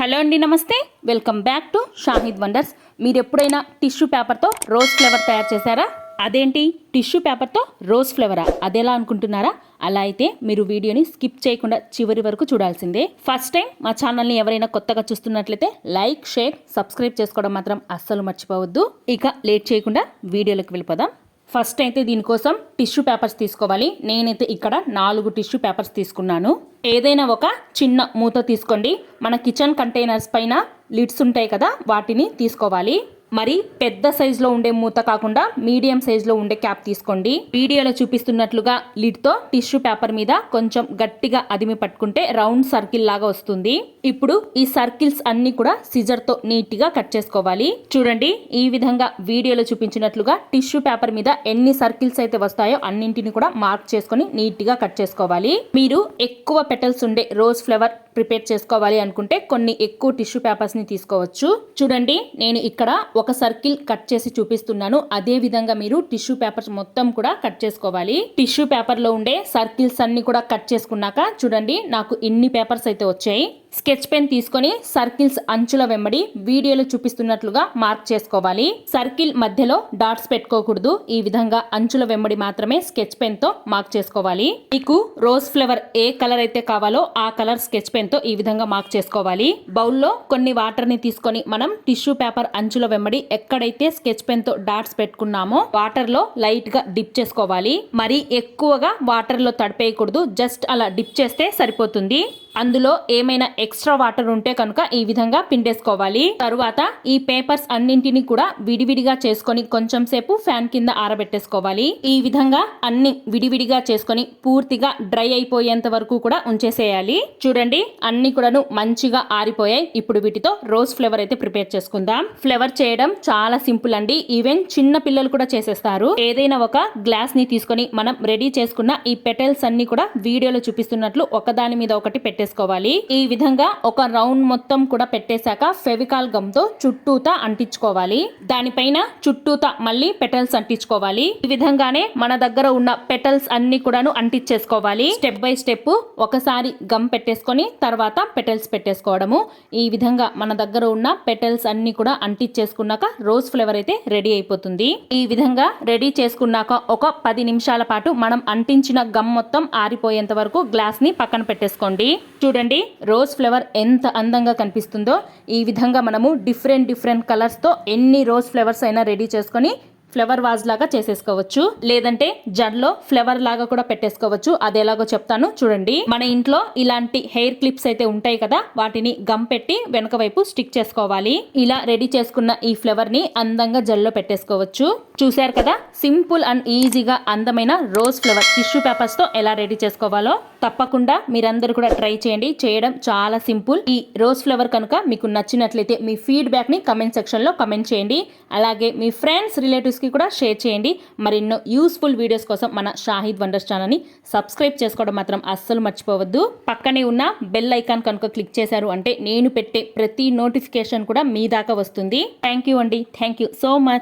Hello అండి నమస్తే. Welcome back to Shahid wonders మీరు ఎప్పుడైనా టిష్యూ పేపర్తో రోజ్ ఫ్లేవర్ తయారు చేశారా? అదేంటి? టిష్యూ పేపర్తో రోజ్ ఫ్లేవరా అదేలా అనుకుంటున్నారా? అలా అయితే మీరు వీడియోని స్కిప్ చేయకుండా చివరి వరకు చూడాల్సిందే. ఫస్ట్ టైం మా ఛానల్ని ఎవరైనా కొత్తగా చూస్తున్నట్లయితే లైక్ షేర్ సబ్స్క్రైబ్ చేసుకోవడం మాత్రం అస్సలు మర్చిపోవద్దు. ఇక లేట్ చేయకుండా వీడియోలోకి వెళ్ళిపోదాం. ఫస్ట్ అయితే దీనికోసం టిష్యూ పేపర్స్ తీసుకోవాలి. నేనైతే ఇక్కడ నాలుగు టిష్యూ పేపర్స్ తీసుకున్నాను. ఏదైనా ఒక చిన్న మూత తీసుకోండి. మన కిచెన్ కంటైనర్స్ పైన లిడ్స్ ఉంటాయి కదా వాటిని తీసుకోవాలి. మరి పెద్ద సైజులో ఉండే మూత కాకుండా మీడియం సైజులో ఉండే క్యాప్ తీసుకోండి. వీడియోలో చూపిస్తున్నట్లుగా లిడ్తో టిష్యూ పేపర్ మీద కొంచెం గట్టిగా అదిమి పట్టుకుంటే రౌండ్ సర్కిల్ లాగా వస్తుంది. ఇప్పుడు ఈ సర్కిల్స్ అన్ని కూడా సిజర్తో నీట్గా కట్ చేసుకోవాలి. చూడండి ఈ విధంగా వీడియోలో చూపించినట్లుగా టిష్యూ పేపర్ మీద ఎన్ని సర్కిల్స్ అయితే వస్తాయో అన్నింటిని కూడా మార్క్ చేసుకొని నీట్గా కట్ చేసుకోవాలి. మీరు ఎక్కువ పెటల్స్ ఉండే రోజ్ ఫ్లవర్ ప్రిపేర్ చేసుకోవాలి అనుకుంటే కొన్ని ఎక్కువ టిష్యూ పేపర్స్ని తీసుకోవచ్చు. చూడండి నేను ఇక్కడ ఒక సర్కిల్ కట్ చేసి చూపిస్తున్నాను. అదే విధంగా మీరు టిష్యూ పేపర్స్ మొత్తం కూడా కట్ చేసుకోవాలి. టిష్యూ పేపర్లో ఉండే సర్కిల్స్ అన్ని కూడా కట్ చేసుకున్నాక చూడండి నాకు ఇన్ని పేపర్స్ అయితే వచ్చాయి. స్కెచ్ పెన్ తీసుకొని సర్కిల్స్ అంచుల వెంబడి వీడియోలో చూపిస్తున్నట్లుగా మార్క్ చేసుకోవాలి. సర్కిల్ మధ్యలో డాట్స్ పెట్టుకోకూడదు. ఈ విధంగా అంచుల వెంబడి మాత్రమే స్కెచ్ పెన్తో మార్క్ చేసుకోవాలి. మీకు రోజ్ ఫ్లవర్ ఏ కలర్ అయితే కావాలో ఆ కలర్ స్కెచ్ పెన్తో ఈ విధంగా మార్క్ చేసుకోవాలి. బౌల్లో కొన్ని వాటర్ని తీసుకొని మనం టిష్యూ పేపర్ అంచుల వెంబడి ఎక్కడైతే స్కెచ్ పెన్తో డాట్స్ పెట్టుకున్నామో వాటర్లో లైట్గా డిప్ చేసుకోవాలి. మరి ఎక్కువగా వాటర్లో తడిపేయకూడదు. జస్ట్ అలా డిప్ చేస్తే సరిపోతుంది. అందులో ఏమైనా ఎక్స్ట్రా వాటర్ ఉంటే కనుక ఈ విధంగా పిండేసుకోవాలి. తరువాత ఈ పేపర్స్ అన్నింటినీ కూడా విడివిడిగా చేసుకొని కొంచెం సేపు ఫ్యాన్ కింద ఆరబెట్టేసుకోవాలి. ఈ విధంగా అన్ని విడివిడిగా చేసుకొని పూర్తిగా డ్రై అయిపోయేంత వరకు కూడా ఉంచేసేయాలి. చూడండి అన్ని కూడాను మంచిగా ఆరిపోయాయి. ఇప్పుడు వీటితో రోజ్ ఫ్లేవర్ అయితే ప్రిపేర్ చేసుకుందాం. ఫ్లేవర్ చేయడం చాలా సింపుల్ అండి. ఈవెన్ చిన్న పిల్లలు కూడా చేసేస్తారు. ఏదైనా ఒక గ్లాస్ని తీసుకొని మనం రెడీ చేసుకున్న ఈ పెటల్స్ అన్ని కూడా వీడియోలో చూపిస్తున్నట్లు ఒకదాని మీద ఒకటి పెట్టేసుకోవాలి. ఈ విధంగా ఒక రౌండ్ మొత్తం కూడా పెట్టేశాక ఫెవికాల్ గమ్తో చుట్టూతా అంటించుకోవాలి. దానిపైన చుట్టూతా మళ్ళీ పెటల్స్ అంటించుకోవాలి. ఈ విధంగానే మన దగ్గర ఉన్న పెటల్స్ అన్ని కూడాను అంటించేసుకోవాలి. స్టెప్ బై స్టెప్ ఒకసారి గమ్ పెట్టేసుకొని తర్వాత పెటల్స్ పెట్టేసుకోవడము. ఈ విధంగా మన దగ్గర ఉన్న పెటల్స్ అన్ని కూడా అంటించేసుకున్నాక రోజ్ ఫ్లేవర్ అయితే రెడీ అయిపోతుంది. ఈ విధంగా రెడీ చేసుకున్నాక ఒక పది నిమిషాల పాటు మనం అంటించిన గమ్ మొత్తం ఆరిపోయేంత వరకు గ్లాస్ని పక్కన పెట్టేసుకోండి. చూడండి రోజ్ ఫ్లవర్ ఎంత అందంగా కనిపిస్తుందో. ఈ విధంగా మనము డిఫరెంట్ డిఫరెంట్ కలర్స్తో ఎన్ని రోజ్ ఫ్లేవర్స్ అయినా రెడీ చేసుకొని ఫ్లవర్ వాజ్ లాగా చేసేసుకోవచ్చు. లేదంటే జడ్లో ఫ్లవర్ లాగా కూడా పెట్టేసుకోవచ్చు. అది ఎలాగో చెప్తాను చూడండి. మన ఇంట్లో ఇలాంటి హెయిర్ క్లిప్స్ అయితే ఉంటాయి కదా వాటిని గమ్ పెట్టి వెనక వైపు స్టిక్ చేసుకోవాలి. ఇలా రెడీ చేసుకున్న ఈ ఫ్లవర్ని అందంగా జల్లో పెట్టేసుకోవచ్చు. చూశారు కదా సింపుల్ అండ్ ఈజీగా అందమైన రోజ్ ఫ్లవర్ టిష్యూ పేపర్స్తో ఎలా రెడీ చేసుకోవాలో? తప్పకుండా మీరందరూ కూడా ట్రై చేయండి. చేయడం చాలా సింపుల్. ఈ రోజ్ ఫ్లవర్ కనుక మీకు నచ్చినట్లయితే మీ ఫీడ్బ్యాక్ని కమెంట్ సెక్షన్లో కమెంట్ చేయండి. అలాగే మీ ఫ్రెండ్స్ రిలేటివ్స్ ఫ్రెండ్స్కి కూడా షేర్ చేయండి. మరెన్నో యూస్ఫుల్ వీడియోస్ కోసం మన షాహిద్ వండర్స్ ఛానల్ని సబ్స్క్రైబ్ చేసుకోవడం మాత్రం అస్సలు మర్చిపోవద్దు. పక్కనే ఉన్న బెల్ ఐకాన్ కనుక క్లిక్ చేశారు అంటే నేను పెట్టే ప్రతి నోటిఫికేషన్ కూడా మీ దాకా వస్తుంది. థ్యాంక్ యూ అండి. Thank you so much